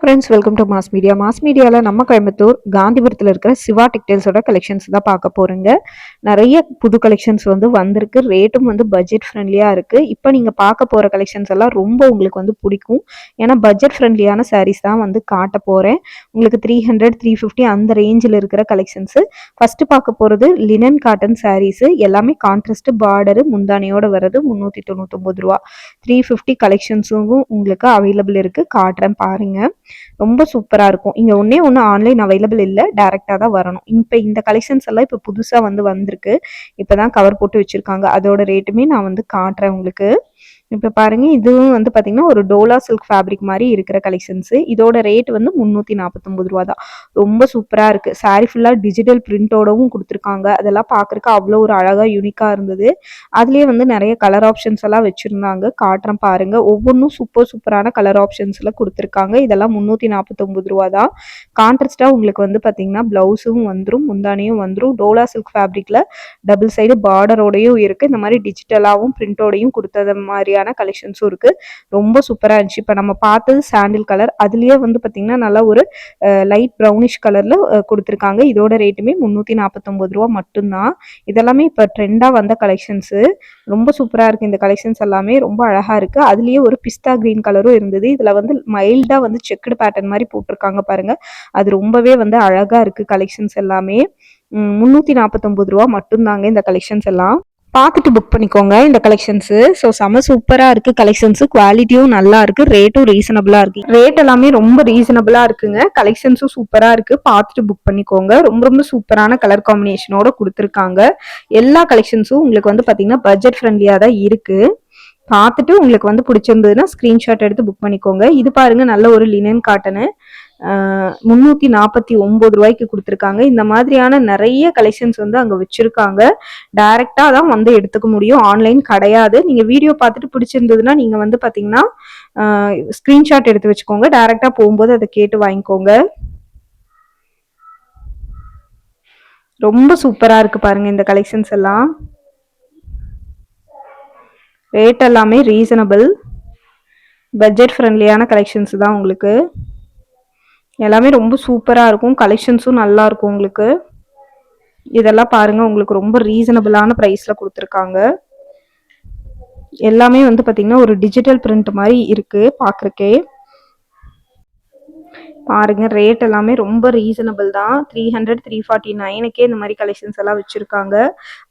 Friends welcome to mass media mass மீடியாவில் நம்ம கோயம்புத்தூர் காந்திபுரத்தில் இருக்கிற சிவா டெக்டைல்ஸோட கலெக்ஷன்ஸ் தான் பார்க்க போகிறோங்க நிறைய புது கலெக்ஷன்ஸ் வந்து வந்திருக்கு. ரேட்டும் வந்து பட்ஜெட் ஃப்ரெண்ட்லியாக இருக்குது இப்போ நீங்கள் பார்க்க போகிற கலெக்ஷன்ஸ் எல்லாம் ரொம்ப உங்களுக்கு வந்து பிடிக்கும். ஏன்னா பட்ஜெட் ஃப்ரெண்ட்லியான சாரீஸ் தான் வந்து காட்ட போகிறேன் உங்களுக்கு த்ரீ ஹண்ட்ரட் த்ரீ ஃபிஃப்டி அந்த ரேஞ்சில் இருக்கிற கலெக்ஷன்ஸு ஃபஸ்ட்டு பார்க்க போகிறது லினன் காட்டன் சாரீஸு எல்லாமே கான்ட்ராஸ்ட் பார்டரு முந்தானையோடு வர்றது முந்நூற்றி தொண்ணூற்றொம்பது ரூபா. த்ரீ ஃபிஃப்டி கலெக்ஷன்ஸும் உங்களுக்கு அவைலபிள் இருக்குது காட்டுறேன் பாருங்கள் ரொம்ப சூப்பராக இருக்கும். இங்கே ஒன்றே ஒன்று ஆன்லைன் அவைலபிள் இல்லை டேரெக்டாக தான் வரணும். இப்போ இந்த கலெக்ஷன்ஸ் எல்லாம் இப்போ புதுசாக வந்து வந்திருக்கு. இப்போ தான் கவர் போட்டு வச்சுருக்காங்க. அதோட ரேட்டுமே நான் வந்து காட்டுறேன் உங்களுக்கு. இப்போ பாருங்க இதுவும் வந்து பார்த்தீங்கன்னா ஒரு டோலா சில்க் ஃபேப்ரிக் மாதிரி இருக்கிற கலெக்ஷன்ஸு இதோட ரேட் வந்து முந்நூற்றி நாற்பத்தொம்பது ரூபா தான். ரொம்ப சூப்பராக இருக்குது சாரீ ஃபுல்லாக டிஜிட்டல் பிரிண்டோடவும் கொடுத்துருக்காங்க. அதெல்லாம் பார்க்குறக்கு அவ்வளோ ஒரு அழகாக யூனிக்காக இருந்தது. அதுலேயே வந்து நிறைய கலர் ஆப்ஷன்ஸ் எல்லாம் வச்சுருந்தாங்க. காட்டுறேன் பாருங்க. ஒவ்வொன்றும் சூப்பர் சூப்பரான கலர் ஆப்ஷன்ஸில் கொடுத்துருக்காங்க. இதெல்லாம் முந்நூற்றி நாற்பத்தொம்பது ரூபா தான். கான்ட்ராஸ்டாக உங்களுக்கு வந்து பார்த்தீங்கன்னா ப்ளவுஸும் வந்துடும் முந்தானியும் வந்துடும் டோலா சில்க் ஃபேப்ரிக்கில் டபுள் சைடு பார்டரோடையும் இருக்குது இந்த மாதிரி டிஜிட்டலாகவும் பிரிண்டோடையும் கொடுத்தது மாதிரியான கலெக்ஷன்ஸும் இருக்குது ரொம்ப சூப்பராக இருந்துச்சு. இப்போ நம்ம பார்த்தது சாண்டில் கலர் அதுலேயே வந்து பார்த்திங்கன்னா நல்லா ஒரு லைட் ப்ரௌனிஷ் கலரில் கொடுத்துருக்காங்க. இதோட ரேட்டுமே முந்நூற்றி நாற்பத்தொம்பது ரூபா மட்டும்தான். இதெல்லாமே இப்போ ட்ரெண்டாக வந்த கலெக்ஷன்ஸு ரொம்ப சூப்பராக இருக்குது இந்த கலெக்ஷன்ஸ் எல்லாமே. ரொம்ப அழகாக இருக்குது அதுலேயே ஒரு பிஸ்தா க்ரீன் கலரும் இருந்தது. இதில் வந்து மைல்டாக வந்து செக்குடு பேட்டர்ன் மாதிரி போட்டிருக்காங்க பாருங்கள் அது ரொம்பவே வந்து அழகாக இருக்குது கலெக்ஷன்ஸ் எல்லாமே. முந்நூற்றி நாற்பத்தொம்பது ரூபா மட்டும்தாங்க இந்த கலெக்ஷன்ஸ் எல்லாம். பார்த்துட்டு புக் பண்ணிக்கோங்க இந்த கலெக்ஷன்ஸு ஸோ செம சூப்பராக இருக்குது கலெக்ஷன்ஸு குவாலிட்டியும் நல்லா இருக்குது ரேட்டும் ரீசனபிளாக இருக்குது ரேட் எல்லாமே ரொம்ப ரீசனபிளாக இருக்குங்க. கலெக்ஷன்ஸும் சூப்பராக இருக்குது பார்த்துட்டு புக் பண்ணிக்கோங்க. ரொம்ப ரொம்ப சூப்பரான கலர் காம்பினேஷனோட கொடுத்துருக்காங்க. எல்லா கலெக்ஷன்ஸும் உங்களுக்கு வந்து பார்த்தீங்கன்னா பட்ஜெட் ஃப்ரெண்ட்லியாக தான் இருக்குது பார்த்துட்டு உங்களுக்கு வந்து பிடிச்சிருந்ததுன்னா ஸ்க்ரீன்ஷாட் எடுத்து புக் பண்ணிக்கோங்க. இது பாருங்க நல்ல ஒரு லினன் காட்டனு முந்நூற்றி நாற்பத்தி ஒம்பது ரூபாய்க்கு கொடுத்துருக்காங்க. இந்த மாதிரியான நிறைய கலெக்ஷன்ஸ் வந்து அங்கே வச்சுருக்காங்க. டைரெக்டாக தான் வந்து எடுத்துக்க முடியும். ஆன்லைன் கிடையாது. நீங்கள் வீடியோ பார்த்துட்டு பிடிச்சிருந்ததுன்னா நீங்கள் வந்து பார்த்தீங்கன்னா ஸ்க்ரீன்ஷாட் எடுத்து வச்சுக்கோங்க. டைரெக்டாக போகும்போது அதை கேட்டு வாங்கிக்கோங்க. ரொம்ப சூப்பராக இருக்குது பாருங்கள் இந்த கலெக்ஷன்ஸ் எல்லாம். ரேட் எல்லாமே ரீசனபிள் பட்ஜெட் ஃப்ரெண்ட்லியான கலெக்ஷன்ஸ் தான் உங்களுக்கு. எல்லாமே ரொம்ப சூப்பராக இருக்கும். கலெக்ஷன்ஸும் நல்லா இருக்கும் உங்களுக்கு. இதெல்லாம் பாருங்கள் உங்களுக்கு ரொம்ப ரீசனபிளான ப்ரைஸில் கொடுத்துருக்காங்க. எல்லாமே வந்து பார்த்திங்கன்னா ஒரு டிஜிட்டல் பிரிண்ட் மாதிரி இருக்குது பார்க்குறக்கே பாருங்க ரேட் எல்லாமே ரொம்ப ரீசனபிள் தான். த்ரீ ஹண்ட்ரட் த்ரீ ஃபார்ட்டி நைனுக்கே இந்த மாதிரி கலெக்ஷன்ஸ் எல்லாம் வச்சுருக்காங்க.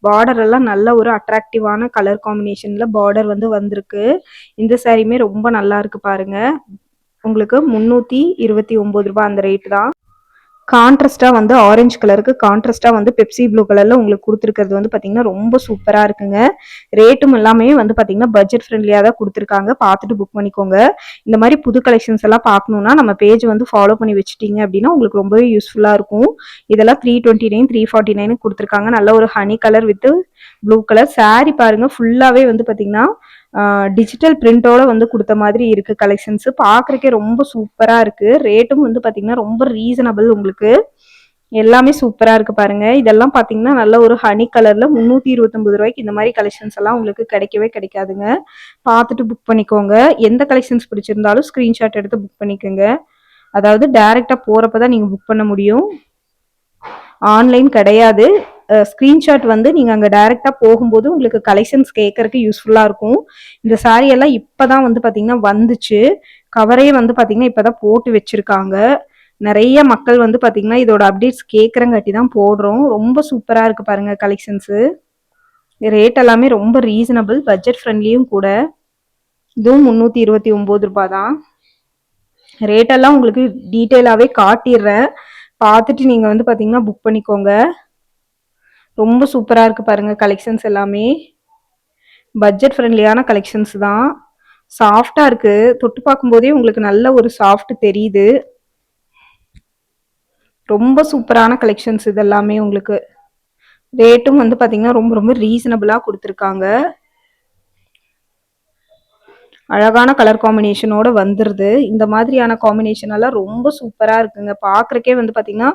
பார்டர் எல்லாம் நல்ல ஒரு அட்ராக்டிவான கலர் காம்பினேஷனில் பார்டர் வந்து வந்திருக்கு. இந்த சாரியுமே ரொம்ப நல்லா இருக்கு பாருங்க. உங்களுக்கு முந்நூற்றி இருபத்தி ஒம்பது ரூபா அந்த ரேட்டு தான். கான்ட்ரஸ்டாக வந்து ஆரஞ்சு கலருக்கு கான்ட்ரஸ்டாக வந்து பெப்சி ப்ளூ கலரில் உங்களுக்கு கொடுத்துருக்கிறது வந்து பார்த்தீங்கன்னா ரொம்ப சூப்பராக இருக்குங்க. ரேட்டும் எல்லாமே வந்து பார்த்தீங்கன்னா பட்ஜெட் ஃப்ரெண்ட்லியாக தான் கொடுத்துருக்காங்க. பார்த்துட்டு புக் பண்ணிக்கோங்க. இந்த மாதிரி புது கலெக்ஷன்ஸ் எல்லாம் பார்க்கணுன்னா நம்ம பேஜ் வந்து ஃபாலோ பண்ணி வச்சுட்டீங்க அப்படின்னா உங்களுக்கு ரொம்பவே யூஸ்ஃபுல்லாக இருக்கும். இதெல்லாம் three twenty nine three forty nine கொடுத்துருக்காங்க. நல்ல ஒரு honey colour with blue colour sari பாருங்க ஃபுல்லாகவே வந்து பார்த்தீங்கன்னா டிஜிட்டல் பிரிண்டோட வந்து கொடுத்த மாதிரி இருக்கு கலெக்ஷன்ஸ் பார்க்குறக்கே ரொம்ப சூப்பராக இருக்கு. ரேட்டும் வந்து பார்த்திங்கன்னா ரொம்ப ரீசனபிள் உங்களுக்கு. எல்லாமே சூப்பராக இருக்கு பாருங்க. இதெல்லாம் பார்த்தீங்கன்னா நல்ல ஒரு ஹனி கலர்ல முந்நூற்றி இருபத்தொம்பது ரூபாய்க்கு இந்த மாதிரி கலெக்ஷன்ஸ் எல்லாம் உங்களுக்கு கிடைக்கவே கிடைக்காதுங்க. பார்த்துட்டு புக் பண்ணிக்கோங்க. எந்த கலெக்ஷன்ஸ் பிடிச்சிருந்தாலும் ஸ்க்ரீன்ஷாட் எடுத்து புக் பண்ணிக்கோங்க. அதாவது டைரெக்டாக போகிறப்ப தான் நீங்கள் புக் பண்ண முடியும். ஆன்லைன் கிடையாது. ஸ்க்ரீன்ஷாட் வந்து நீங்கள் அங்கே டைரெக்டாக போகும்போது உங்களுக்கு கலெக்ஷன்ஸ் கேட்கறக்கு யூஸ்ஃபுல்லாக இருக்கும். இந்த சாரி எல்லாம் இப்போ தான் வந்து பார்த்தீங்கன்னா வந்துச்சு. கவரே வந்து பார்த்தீங்கன்னா இப்போ தான் போட்டு வச்சுருக்காங்க. நிறைய மக்கள் வந்து பார்த்தீங்கன்னா இதோட அப்டேட்ஸ் கேட்குறங்காட்டி தான் போடுறோம். ரொம்ப சூப்பராக இருக்குது பாருங்கள் கலெக்ஷன்ஸு ரேட் எல்லாமே ரொம்ப ரீசனபிள் பட்ஜெட் ஃப்ரெண்ட்லியும் கூட. இதுவும் முந்நூற்றி இருபத்தி ஒம்பது ரூபா தான் ரேட்டெல்லாம் உங்களுக்கு டீட்டெயிலாகவே காட்டிடுறேன். பார்த்துட்டு நீங்கள் வந்து பார்த்தீங்கன்னா புக் பண்ணிக்கோங்க. ரொம்ப சூப்பராக இருக்குது பாருங்கள் கலெக்ஷன்ஸ் எல்லாமே. பட்ஜெட் ஃப்ரெண்ட்லியான கலெக்ஷன்ஸ் தான். சாஃப்டாக இருக்குது தொட்டு பார்க்கும்போதே உங்களுக்கு நல்ல ஒரு சாஃப்ட் தெரியுது. ரொம்ப சூப்பரான கலெக்ஷன்ஸ் இதெல்லாமே உங்களுக்கு. ரேட்டும் வந்து பார்த்தீங்கன்னா ரொம்ப ரொம்ப ரீசனபிளாக கொடுத்துருக்காங்க. அழகான கலர் காம்பினேஷனோட வந்துடுது இந்த மாதிரியான காம்பினேஷன் எல்லாம் ரொம்ப சூப்பராக இருக்குங்க. பார்க்குறக்கே வந்து பார்த்தீங்கன்னா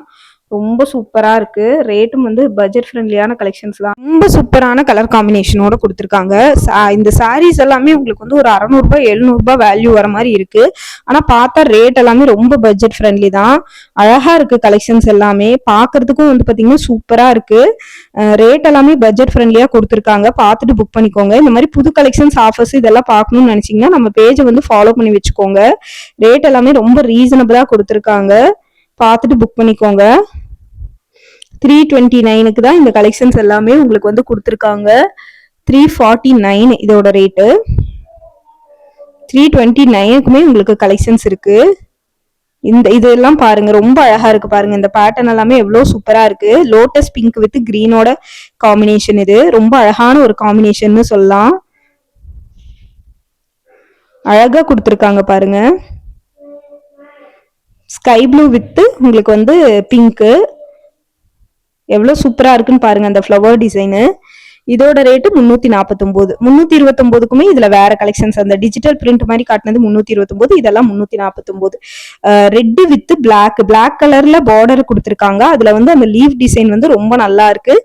ரொம்ப சூப்பராக இருக்கு. ரேட்டும் வந்து பட்ஜெட் ஃப்ரெண்ட்லியான கலெக்ஷன்ஸ் தான். ரொம்ப சூப்பரான கலர் காம்பினேஷனோட கொடுத்துருக்காங்க. சா- இந்த சாரீஸ் எல்லாமே உங்களுக்கு வந்து ஒரு அறநூறுபா எழுநூறுபா வேல்யூ வர மாதிரி இருக்கு. ஆனால் பார்த்தா ரேட் எல்லாமே ரொம்ப பட்ஜெட் ஃப்ரெண்ட்லி தான். அழகா இருக்கு கலெக்ஷன்ஸ் எல்லாமே. பார்க்கறதுக்கும் வந்து பார்த்தீங்கன்னா சூப்பராக இருக்கு. ரேட் எல்லாமே பட்ஜெட் ஃப்ரெண்ட்லியாக கொடுத்துருக்காங்க. பார்த்துட்டு புக் பண்ணிக்கோங்க. இந்த மாதிரி புது கலெக்ஷன்ஸ் ஆஃபர்ஸ் இதெல்லாம் பார்க்கணும்னு நினச்சிங்கன்னா நம்ம பேஜை வந்து ஃபாலோ பண்ணி வச்சுக்கோங்க. ரேட் எல்லாமே ரொம்ப ரீசனபிளாக கொடுத்துருக்காங்க. பார்த்துட்டு புக் பண்ணிக்கோங்க. த்ரீ டுவெண்ட்டி நைனுக்கு தான் இந்த கலெக்ஷன்ஸ் எல்லாமே உங்களுக்கு வந்து கொடுத்துருக்காங்க. த்ரீ ஃபார்ட்டி நைன் இதோட ரேட்டு த்ரீ டுவெண்ட்டி நைனுக்குமே உங்களுக்கு கலெக்ஷன்ஸ் இருக்கு. இந்த இதெல்லாம் பாருங்க ரொம்ப அழகா இருக்கு பாருங்க. இந்த பேட்டர்ன் எல்லாமே எவ்வளோ சூப்பரா இருக்கு. லோட்டஸ் பிங்க் வித் கிரீனோட காம்பினேஷன் இது. ரொம்ப அழகான ஒரு காம்பினேஷன்னு சொல்லலாம். அழகா கொடுத்துருக்காங்க பாருங்க. ஸ்கை ப்ளூ வித்து உங்களுக்கு வந்து பிங்க்கு எவ்வளோ சூப்பராக இருக்குன்னு பாருங்க அந்த ஃப்ளவர் டிசைனு இதோட ரேட்டு முந்நூற்றி நாற்பத்தொம்போது முந்நூற்றி இருபத்தொம்போதுக்குமே இதில் வேற கலெக்ஷன்ஸ் அந்த டிஜிட்டல் பிரிண்ட் மாதிரி காட்டினது முந்நூற்றி இருபத்தொம்போது இதெல்லாம் முந்நூற்றி நாற்பத்தொம்போது ரெட்டு வித் பிளாக் பிளாக் கலரில் பார்டர் கொடுத்துருக்காங்க. அதில் வந்து அந்த லீவ் டிசைன் வந்து ரொம்ப நல்லா இருக்கு.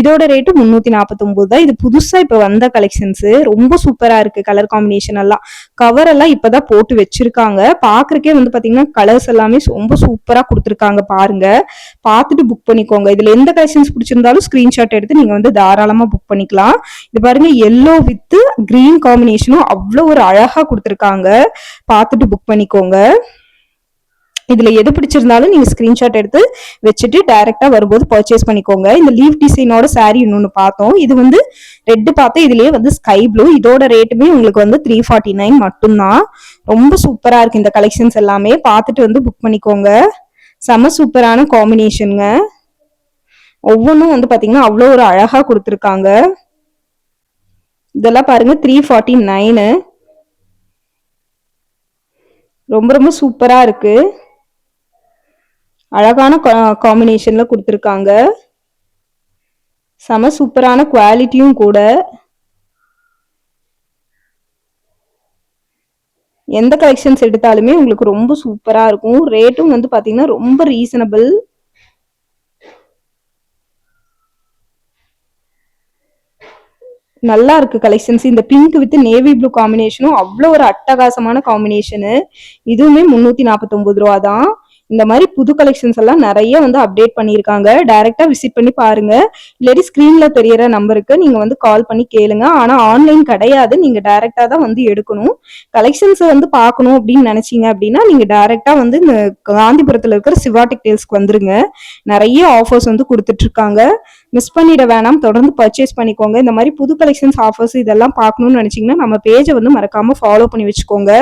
இதோட ரேட்டு முந்நூற்றி நாற்பத்தொம்போது தான். இது புதுசாக இப்போ வந்த கலெக்ஷன்ஸு ரொம்ப சூப்பராக இருக்கு கலர் காம்பினேஷன் எல்லாம். கவர் எல்லாம் இப்பதான் போட்டு வச்சிருக்காங்க. பாக்குறக்கே வந்து பாத்தீங்கன்னா கலர்ஸ் எல்லாமே ரொம்ப சூப்பரா கொடுத்துருக்காங்க பாருங்க. பார்த்துட்டு புக் பண்ணிக்கோங்க. இதுல எந்த கலெக்ஷன்ஸ் பிடிச்சிருந்தாலும் ஸ்கிரீன்ஷாட் எடுத்து நீங்க வந்து தாராளமா புக் பண்ணிக்கலாம். இது பாருங்க எல்லோ வித் கிரீன் காம்பினேஷனும் அவ்வளோ ஒரு அழகாக கொடுத்துருக்காங்க. பார்த்துட்டு புக் பண்ணிக்கோங்க. இதுல எது பிடிச்சிருந்தாலும் நீங்க ஸ்கிரீன்ஷாட் எடுத்து வச்சுட்டு டைரக்டா வரும்போது பர்ச்சேஸ் பண்ணிக்கோங்க. இந்த லீவ் டிசைனோட saree இன்னொன்னு பார்த்தோம். இது வந்து ரெட் பார்த்தா இதுலயே வந்து ஸ்கை ப்ளூ இதோட ரேட்டுமே உங்களுக்கு வந்து த்ரீ ஃபார்ட்டி நைன் மட்டும்தான். ரொம்ப சூப்பரா இருக்கு இந்த கலெக்ஷன்ஸ் எல்லாமே. பார்த்துட்டு வந்து புக் பண்ணிக்கோங்க. செம சூப்பரான காம்பினேஷனுங்க ஒவ்வொன்றும் வந்து பார்த்தீங்கன்னா அவ்வளோ ஒரு அழகாக கொடுத்துருக்காங்க. இதெல்லாம் பாருங்க த்ரீ ஃபார்ட்டி நைனு ரொம்ப ரொம்ப சூப்பராக இருக்கு. அழகான காம்பினேஷன்ல கொடுத்துருக்காங்க. செம சூப்பரான குவாலிட்டியும் கூட. எந்த கலெக்ஷன்ஸ் எடுத்தாலுமே உங்களுக்கு ரொம்ப சூப்பராக இருக்கும். ரேட்டும் வந்து பார்த்தீங்கன்னா ரொம்ப ரீசனபிள் நல்லா இருக்கு கலெக்ஷன்ஸ் இந்த பிங்க் வித் நேவி ப்ளூ காம்பினேஷனும் அவ்வளோ ஒரு அட்டகாசமான காம்பினேஷனு இதுவுமே முந்நூற்றி நாற்பத்தொம்பது ரூபா தான். இந்த மாதிரி புது கலெக்ஷன்ஸ் எல்லாம் நிறைய வந்து அப்டேட் பண்ணியிருக்காங்க. டைரெக்டாக விசிட் பண்ணி பாருங்க. இல்லாட்டி ஸ்க்ரீனில் தெரியற நம்பருக்கு நீங்கள் வந்து கால் பண்ணி கேளுங்க. ஆனால் ஆன்லைன் கிடையாது. நீங்கள் டைரெக்டாக தான் வந்து எடுக்கணும். கலெக்ஷன்ஸை வந்து பார்க்கணும் அப்படின்னு நினச்சிங்க அப்படின்னா நீங்கள் டைரெக்டாக வந்து இந்த காந்திபுரத்தில் இருக்கிற சிவா டெக்டைல்ஸ்க்கு வந்துருங்க. நிறைய ஆஃபர்ஸ் வந்து கொடுத்துட்ருக்காங்க மிஸ் பண்ணிட வேணாம். தொடர்ந்து பர்ச்சேஸ் பண்ணிக்கோங்க. இந்த மாதிரி புது கலெக்ஷன்ஸ் ஆஃபர்ஸ் இதெல்லாம் பார்க்கணும்னு நினைச்சிங்கன்னா நம்ம பேஜை வந்து மறக்காம ஃபாலோ பண்ணி வச்சுக்கோங்க.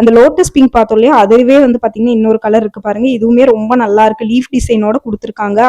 அந்த லோட்டஸ் பிங்க் பார்த்தோம் இல்லையா? அதுவே வந்து பாத்தீங்கன்னா இன்னொரு கலர் இருக்கு பாருங்க. இதுவுமே ரொம்ப நல்லா இருக்கு. லீஃப் டிசைனோட கொடுத்துருக்காங்க.